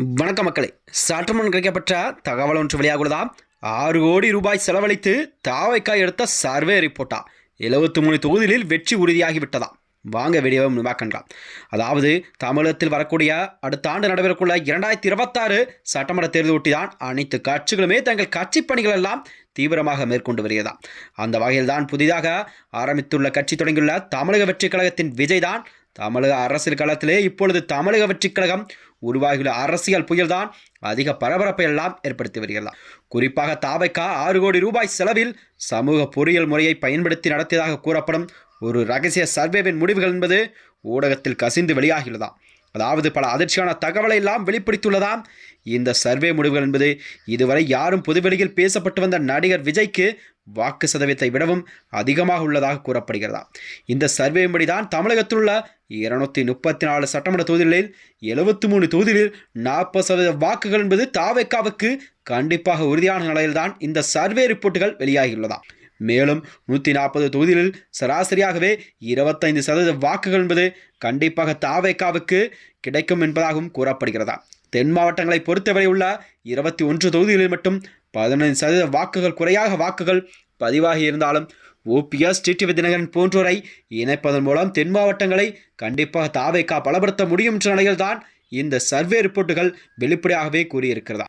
வணக்க மக்களே. சற்றுமுன் கிடைக்கப்பட்ட தகவல் ஒன்று வெளியாகுள்ளதா ஆறு கோடி ரூபாய் செலவழித்து தாவைக்காய் எடுத்த சர்வே ரிப்போர்ட்டா? எழுபத்தி மூணு தொகுதிகளில் வெற்றி உறுதியாகிவிட்டதா? வாங்க வீடியோவை முன்பாக்கலாம் அதாவது தமிழகத்தில் வரக்கூடிய அடுத்த ஆண்டு நடைபெறக்குள்ள இரண்டாயிரத்தி இருபத்தாறு சட்டமன்ற தேர்தல் ஒட்டிதான் அனைத்து கட்சிகளுமே தங்கள் கட்சி பணிகள் எல்லாம் தீவிரமாக மேற்கொண்டு வருகிறதா? அந்த வகையில் தான் புதிதாக ஆரம்பித்துள்ள கட்சி தொடங்கியுள்ள தமிழக வெற்றி கழகத்தின் விஜய் தான் தமிழக அரசியல் களத்திலே இப்பொழுது தமிழக வெற்றிக் கழகம் உருவாகியுள்ள அரசியல் புயல்தான் அதிக பரபரப்பை எல்லாம் ஏற்படுத்தி வருகிறது. குறிப்பாக தாவைக்கா ஆறு கோடி ரூபாய் செலவில் சமூக பொறியியல் முறையை பயன்படுத்தி நடத்தியதாக கூறப்படும் ஒரு ரகசிய சர்வேவின் முடிவுகள் என்பது ஊடகத்தில் கசிந்து வெளியாகியுள்ளதாம் அதாவது பல அதிர்ச்சியான தகவலை எல்லாம் வெளிப்படுத்தியுள்ளதாம் இந்த சர்வே முடிவுகள் என்பது இதுவரை யாரும் பொதுவெளியில் பேசப்பட்டு வந்த நடிகர் விஜய்க்கு வாக்கு சதவீதத்தை விடவும் அதிகமாக உள்ளதாக கூறப்படுகிறதா? இந்த சர்வேயின்படி தான் தமிழகத்தில் உள்ள இருநூத்தி முப்பத்தி நாலு சட்டமன்ற தொகுதிகளில் எழுபத்தி மூணு தொகுதிகளில் நாற்பது சதவீத வாக்குகள் என்பது தாவேக்காவுக்கு கண்டிப்பாக உறுதியான நிலையில்தான் இந்த சர்வே ரிப்போர்ட்டுகள் வெளியாகியுள்ளதா? மேலும் நூற்றி நாற்பது தொகுதிகளில் சராசரியாகவே இருபத்தைந்து சதவீத வாக்குகள் என்பது கண்டிப்பாக தாவேக்காவுக்கு கிடைக்கும் என்பதாகவும் கூறப்படுகிறதா? தென் மாவட்டங்களை பொறுத்தவரை உள்ள இருபத்தி ஒன்று தொகுதிகளில் மட்டும் பதினைந்து சதவீத வாக்குகள் குறையாக வாக்குகள் பதிவாகி இருந்தாலும் ஓபிஎஸ் டிடிவி தினகரன் போன்றோரை இணைப்பதன் மூலம் தென் மாவட்டங்களை கண்டிப்பாக தாவேக்கா பலப்படுத்த முடியும் என்ற நிலையில்தான் இந்த சர்வே ரிப்போர்ட்டுகள் வெளிப்படையாகவே கூறியிருக்கிறதா.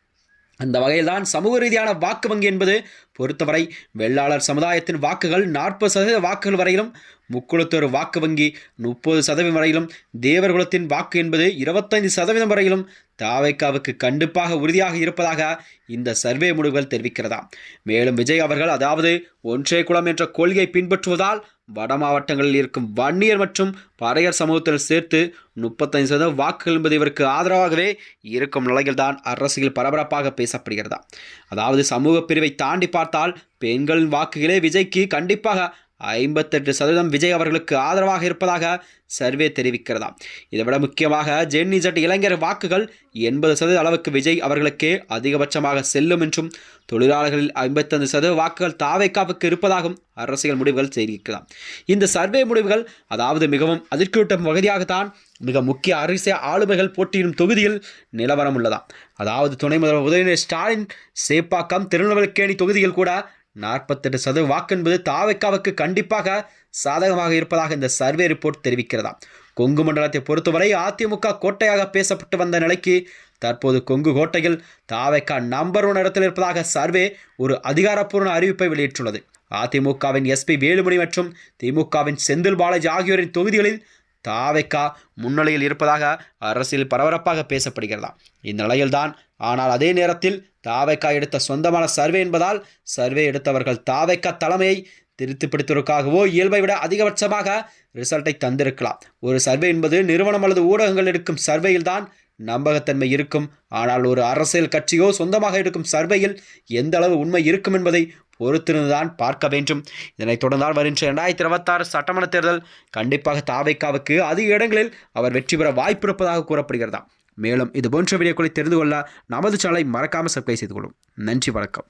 அந்த வகையில்தான் சமூக ரீதியான வாக்கு வங்கி என்பது பொறுத்தவரை வெள்ளாளர் சமுதாயத்தின் வாக்குகள் நாற்பது சதவீத வாக்குகள் வரையிலும் முக்குளத்தோர் வாக்கு வங்கி முப்பது சதவீதம் வரையிலும் தேவர்குலத்தின் வாக்கு என்பது இருபத்தைந்து சதவீதம் வரையிலும் தாவைக்காவுக்கு கண்டிப்பாக உறுதியாக இருப்பதாக இந்த சர்வே முடிவுகள் தெரிவிக்கிறதா மேலும் விஜய் அவர்கள் அதாவது ஒன்றே குளம் என்ற கொள்கையை பின்பற்றுவதால் வட மாவட்டங்களில் இருக்கும் வன்னியர் மற்றும் பறையர் சமூகத்தில் சேர்த்து முப்பத்தைந்து சதவீதம் வாக்குகள் என்பது இவருக்கு ஆதரவாகவே இருக்கும் நிலையில்தான் அரசியல் பரபரப்பாக பேசப்படுகிறதா. அதாவது சமூக பிரிவை தாண்டி பார்த்தால் பெண்களின் வாக்குகளே விஜய்க்கு கண்டிப்பாக ஐம்பத்தெட்டு சதவீதம் விஜய் அவர்களுக்கு ஆதரவாக இருப்பதாக சர்வே தெரிவிக்கிறதா? இதை விட முக்கியமாக ஜென் இசட் இளைஞர் வாக்குகள் எண்பது சதவீத அளவுக்கு விஜய் அவர்களுக்கே அதிகபட்சமாக செல்லும் என்றும் தொழிலாளர்களில் ஐம்பத்தைந்து சதவீத வாக்குகள் தாவைக்காவுக்கு இருப்பதாகவும் அரசியல் முடிவுகள் தெரிவிக்கலாம் இந்த சர்வே முடிவுகள் அதாவது மிகவும் அதிர்ச்சியூட்டும் வகையாகத்தான் மிக முக்கிய அரசியல் ஆளுமைகள் போட்டியிடும் தொகுதியில் நிலவரம் உள்ளதாம் அதாவது துணை முதல்வர் உதயநிதி ஸ்டாலின் சேப்பாக்கம் திருநெல்வேலிக்கேணி தொகுதியில் கூட நாற்பத்தெட்டு சதவீத வாக்கு என்பது தாவைக்காவுக்கு கண்டிப்பாக சாதகமாக இருப்பதாக இந்த சர்வே ரிப்போர்ட் தெரிவிக்கிறதா? கொங்கு மண்டலத்தை பொறுத்தவரை அதிமுக கோட்டையாக பேசப்பட்டு வந்த நிலைக்கு தற்போது கொங்கு கோட்டையில் தாவைக்கா நம்பர் ஒன் இடத்தில் இருப்பதாக சர்வே ஒரு அதிகாரப்பூர்வ அறிவிப்பை வெளியிட்டுள்ளது. அதிமுகவின் எஸ்பி வேலுமணி மற்றும் திமுகவின் செந்தில் பாலாஜி ஆகியோரின் தொகுதிகளில் தாவைக்கா முன்னிலையில் இருப்பதாக அரசியல் பரபரப்பாக பேசப்படுகிறதா? இந்த நிலையில்தான் ஆனால் அதே நேரத்தில் தாவைக்கா எடுத்த சொந்தமான சர்வே என்பதால் சர்வே எடுத்தவர்கள் தாவைக்கா தலைமையை திருத்தி பிடித்ததற்காகவோ இயல்பை விட அதிகபட்சமாக ரிசல்ட்டை தந்திருக்கலாம். ஒரு சர்வே என்பது நிறுவனம் அல்லது ஊடகங்கள் எடுக்கும் சர்வேயில்தான் நம்பகத்தன்மை இருக்கும். ஆனால் ஒரு அரசியல் கட்சியோ சொந்தமாக எடுக்கும் சர்வேயில் எந்த அளவு உண்மை இருக்கும் என்பதை பொறுத்திருந்துதான் பார்க்க வேண்டும். இதனைத் தொடர்ந்தால் வருகின்ற இரண்டாயிரத்தி இருபத்தாறு சட்டமன்ற தேர்தல் கண்டிப்பாக தாவைக்காவுக்கு அதிக இடங்களில் அவர் வெற்றி பெற வாய்ப்பு இருப்பதாக கூறப்படுகிறதா மேலும் இது போன்ற வீடியோக்களை தெரிந்து கொள்ள நமது சேனலை மறக்காமல் சப்ஸ்கிரைப் செய்து கொள்ளும். நன்றி வணக்கம்.